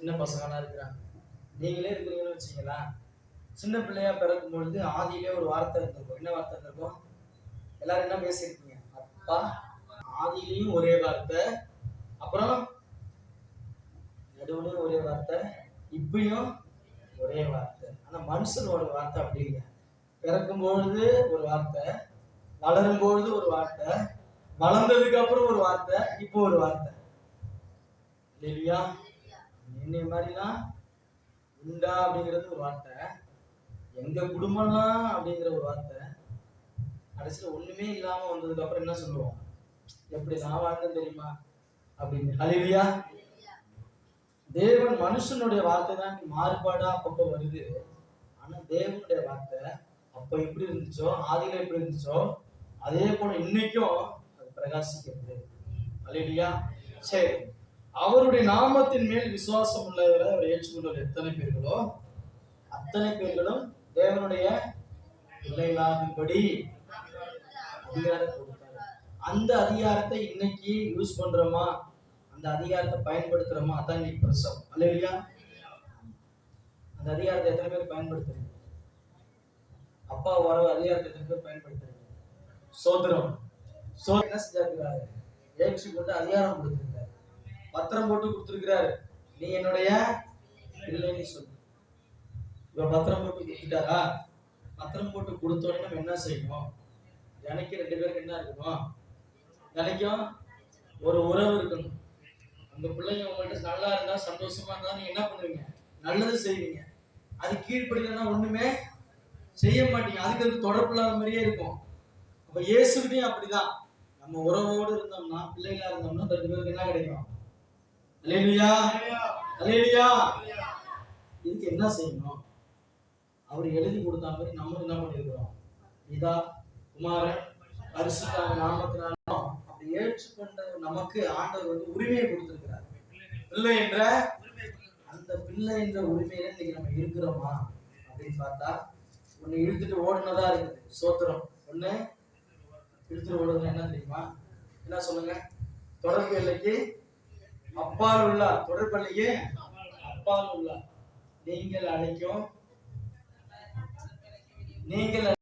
சின்ன பசங்களாம் இருக்கிறாங்க. நீங்களே இருக்கிறீங்கன்னு வச்சிங்களா சின்ன பிள்ளையா பிறக்கும் பொழுது ஆதியிலே ஒரு வார்த்தை இருந்திருக்கும். என்ன வார்த்தை இருந்திருக்கும்? எல்லாரும் என்ன பேசியிருப்பீங்க? அப்பா ஆதியிலையும் ஒரே வார்த்தை அப்புறம் நடுவுலையும் ஒரே வார்த்தை இப்பயும் ஒரே வார்த்தை. ஆனா மனுஷனோட வார்த்தை அப்படி இல்லை. பிறக்கும் பொழுது ஒரு வார்த்தை வளரும் பொழுது ஒரு வார்த்தை வளர்ந்ததுக்கு அப்புறம் ஒரு வார்த்தை இப்போ ஒரு வார்த்தை. இல்லையா? என்னை மாதிரிலாம் உண்டா அப்படிங்கிறது ஒரு வார்த்தை. எங்க குடும்பம்லாம் அப்படிங்கிற ஒரு வார்த்தை. கடைசியில் ஒண்ணுமே இல்லாம வந்ததுக்கு அப்புறம் என்ன சொல்லுவோம்? எப்படி நான் வாழ்ந்தேன் தெரியுமா? அப்படின்னு. அழிவியா தேவன் மனுஷனுடைய வார்த்தை தான் மாறுபாடா அப்பப்போ வருது. ஆனா தேவனுடைய வார்த்தை அப்ப எப்படி இருந்துச்சோ ஆதியில எப்படி இருந்துச்சோ அதே போல இன்னைக்கும் அது பிரகாசிக்கிறது. அழிவியா சரி. அவருடைய நாமத்தின் மேல் விசுவாசம் உள்ளவரை அவர் ஏற்றுக்கொண்டவர் எத்தனை பேர்களோ அத்தனை பேர்களும் தேவனுடைய பிள்ளைகளாகும்படி அதிகாரத்தை கொடுத்தாரு. அந்த அதிகாரத்தை இன்னைக்கு யூஸ் பண்றோமா? அந்த அதிகாரத்தை பயன்படுத்துறோமா? அதான் இன்னைக்கு பிரசவம். அல்லையா அந்த அதிகாரத்தை எத்தனை பேர் பயன்படுத்துறீங்க? அப்பா வர அதிகாரத்தை எத்தனை பேர் பயன்படுத்துறீங்க? சோதரம் சோ என்ன ஏற்றுக்கொண்டு அதிகாரம் கொடுத்துருங்க பத்திரம் போட்டு கொடுத்துருக்கிறாரு. நீ என்னுடைய இல்லைன்னு சொல்லு. இப்ப பத்திரம் போட்டு கொடுத்துட்டாரா? பத்திரம் போட்டு கொடுத்தோடனே நம்ம என்ன செய்யணும் தினைக்கு ரெண்டு பேருக்கு என்ன இருக்கணும் தினைக்கும் ஒரு உறவு இருக்கணும். அந்த பிள்ளைங்க உங்கள்கிட்ட நல்லா இருந்தா சந்தோஷமா இருந்தா நீங்க என்ன பண்ணுவீங்க? நல்லது செய்வீங்க. அது கீழ்ப்படினா ஒண்ணுமே செய்ய மாட்டீங்க. அதுக்கு அது தொடர்பு இல்லாத மாதிரியே இருக்கும். அப்ப இயேசுகிட்டையும் அப்படிதான். நம்ம உறவோடு இருந்தோம்னா பிள்ளைகளா இருந்தோம்னா ரெண்டு பேருக்கு என்ன கிடைக்கும்? அலேலுயா அலேலுயா இதுக்கு என்ன செய்யணும்? அவர் எழுதி கொடுத்த மாதிரி நம்ம என்ன பண்ணிருக்கிறோம்? இதா குமாரன் பரிசுத்த நாமத்தினாலும் அப்படி ஏற்றுக்கொண்ட நமக்கு ஆண்டவர் வந்து உரிமையை கொடுத்திருக்கிறார். பிள்ளை என்ற அந்த பிள்ளை என்ற உரிமையில இன்னைக்கு நம்ம இருக்கிறோமா? அப்படின்னு பார்த்தா ஒண்ணு இழுத்துட்டு ஓடுனதா இருக்குது. சோத்திரம். ஒண்ணு இழுத்துட்டு ஓடுறது என்ன தெரியுமா? என்ன சொல்லுங்க? தொடர்பு எல்லைக்கு அப்பால் உள்ள தொடர்பல்லையே அப்பால் உள்ள நீங்கள் அழைக்கும். நீங்கள்